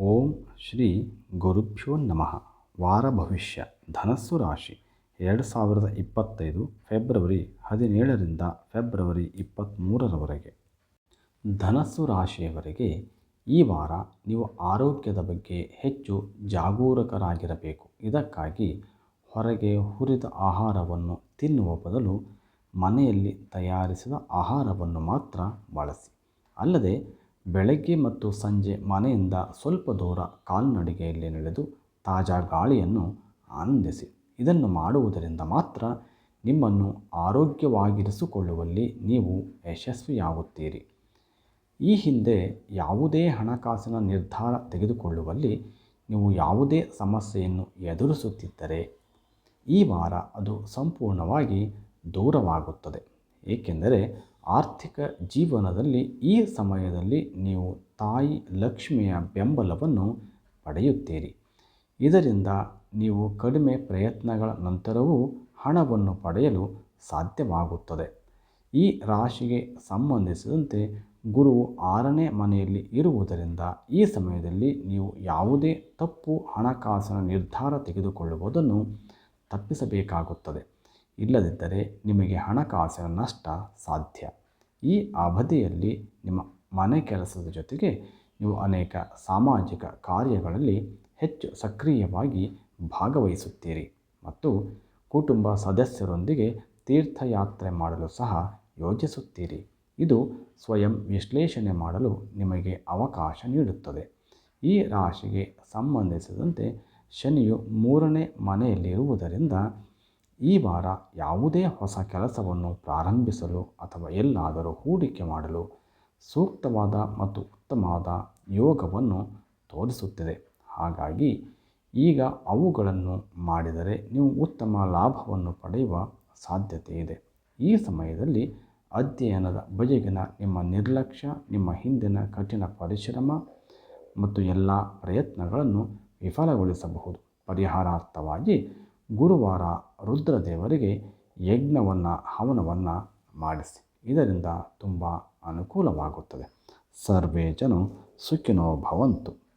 ಓಂ ಶ್ರೀ ಗುರುಭ್ಯೋ ನಮಃ. ವಾರ ಭವಿಷ್ಯ. ಧನಸ್ಸು ರಾಶಿ. ಎರಡು ಸಾವಿರದ ಇಪ್ಪತ್ತೈದು ಫೆಬ್ರವರಿ ಹದಿನೇಳರಿಂದ ಫೆಬ್ರವರಿ ಇಪ್ಪತ್ತ್ಮೂರರವರೆಗೆ ಧನಸ್ಸು ರಾಶಿಯವರೆಗೆ ಈ ವಾರ ನೀವು ಆರೋಗ್ಯದ ಬಗ್ಗೆ ಹೆಚ್ಚು ಜಾಗರೂಕರಾಗಿರಬೇಕು. ಇದಕ್ಕಾಗಿ ಹೊರಗೆ ಹುರಿದ ಆಹಾರವನ್ನು ತಿನ್ನುವ ಬದಲು ಮನೆಯಲ್ಲಿ ತಯಾರಿಸಿದ ಆಹಾರವನ್ನು ಮಾತ್ರ ಬಳಸಿ. ಅಲ್ಲದೆ ಬೆಳಗ್ಗೆ ಮತ್ತು ಸಂಜೆ ಮನೆಯಿಂದ ಸ್ವಲ್ಪ ದೂರ ಕಾಲ್ನಡಿಗೆಯಲ್ಲಿ ನಡೆದು ತಾಜಾ ಗಾಳಿಯನ್ನು ಆನಂದಿಸಿ. ಇದನ್ನು ಮಾಡುವುದರಿಂದ ಮಾತ್ರ ನಿಮ್ಮನ್ನು ಆರೋಗ್ಯವಾಗಿರಿಸಿಕೊಳ್ಳುವಲ್ಲಿ ನೀವು ಯಶಸ್ವಿಯಾಗುತ್ತೀರಿ. ಈ ಹಿಂದೆ ಯಾವುದೇ ಹಣಕಾಸಿನ ನಿರ್ಧಾರ ತೆಗೆದುಕೊಳ್ಳುವಲ್ಲಿ ನೀವು ಯಾವುದೇ ಸಮಸ್ಯೆಯನ್ನು ಎದುರಿಸುತ್ತಿದ್ದರೆ, ಈ ವಾರ ಅದು ಸಂಪೂರ್ಣವಾಗಿ ದೂರವಾಗುತ್ತದೆ. ಏಕೆಂದರೆ ಆರ್ಥಿಕ ಜೀವನದಲ್ಲಿ ಈ ಸಮಯದಲ್ಲಿ ನೀವು ತಾಯಿ ಲಕ್ಷ್ಮಿಯ ಬೆಂಬಲವನ್ನು ಪಡೆಯುತ್ತೀರಿ. ಇದರಿಂದ ನೀವು ಕಡಿಮೆ ಪ್ರಯತ್ನಗಳ ನಂತರವೂ ಹಣವನ್ನು ಪಡೆಯಲು ಸಾಧ್ಯವಾಗುತ್ತದೆ. ಈ ರಾಶಿಗೆ ಸಂಬಂಧಿಸಿದಂತೆ ಗುರು ಆರನೇ ಮನೆಯಲ್ಲಿ ಇರುವುದರಿಂದ ಈ ಸಮಯದಲ್ಲಿ ನೀವು ಯಾವುದೇ ತಪ್ಪು ಹಣಕಾಸಿನ ನಿರ್ಧಾರ ತೆಗೆದುಕೊಳ್ಳುವುದನ್ನು ತಪ್ಪಿಸಬೇಕಾಗುತ್ತದೆ. ಇಲ್ಲದಿದ್ದರೆ ನಿಮಗೆ ಹಣಕಾಸಿನ ನಷ್ಟ ಸಾಧ್ಯ. ಈ ಅವಧಿಯಲ್ಲಿ ನಿಮ್ಮ ಮನೆ ಕೆಲಸದ ಜೊತೆಗೆ ನೀವು ಅನೇಕ ಸಾಮಾಜಿಕ ಕಾರ್ಯಗಳಲ್ಲಿ ಹೆಚ್ಚು ಸಕ್ರಿಯವಾಗಿ ಭಾಗವಹಿಸುತ್ತೀರಿ ಮತ್ತು ಕುಟುಂಬ ಸದಸ್ಯರೊಂದಿಗೆ ತೀರ್ಥಯಾತ್ರೆ ಮಾಡಲು ಸಹ ಯೋಜಿಸುತ್ತೀರಿ. ಇದು ಸ್ವಯಂ ವಿಶ್ಲೇಷಣೆ ಮಾಡಲು ನಿಮಗೆ ಅವಕಾಶ ನೀಡುತ್ತದೆ. ಈ ರಾಶಿಗೆ ಸಂಬಂಧಿಸಿದಂತೆ ಶನಿಯು ಮೂರನೇ ಮನೆಯಲ್ಲಿರುವುದರಿಂದ ಈ ವಾರ ಯಾವುದೇ ಹೊಸ ಕೆಲಸವನ್ನು ಪ್ರಾರಂಭಿಸಲು ಅಥವಾ ಎಲ್ಲಾದರೂ ಹೂಡಿಕೆ ಮಾಡಲು ಸೂಕ್ತವಾದ ಮತ್ತು ಉತ್ತಮವಾದ ಯೋಗವನ್ನು ತೋರಿಸುತ್ತಿದೆ. ಹಾಗಾಗಿ ಈಗ ಅವುಗಳನ್ನು ಮಾಡಿದರೆ ನೀವು ಉತ್ತಮ ಲಾಭವನ್ನು ಪಡೆಯುವ ಸಾಧ್ಯತೆ ಇದೆ. ಈ ಸಮಯದಲ್ಲಿ ಅಧ್ಯಯನದ ಬಗೆಗಿನ ನಿಮ್ಮ ನಿರ್ಲಕ್ಷ್ಯ, ನಿಮ್ಮ ಹಿಂದಿನ ಕಠಿಣ ಪರಿಶ್ರಮ ಮತ್ತು ಎಲ್ಲ ಪ್ರಯತ್ನಗಳನ್ನು ವಿಫಲಗೊಳಿಸಬಹುದು. ಪರಿಹಾರಾರ್ಥವಾಗಿ ಗುರುವಾರ ರುದ್ರದೇವರಿಗೆ ಯಜ್ಞವನ್ನು ಹವನವನ್ನು ಮಾಡಿಸಿ. ಇದರಿಂದ ತುಂಬ ಅನುಕೂಲವಾಗುತ್ತದೆ. ಸರ್ವೇ ಜನ ಸುಖಿನೋ ಭವಂತು.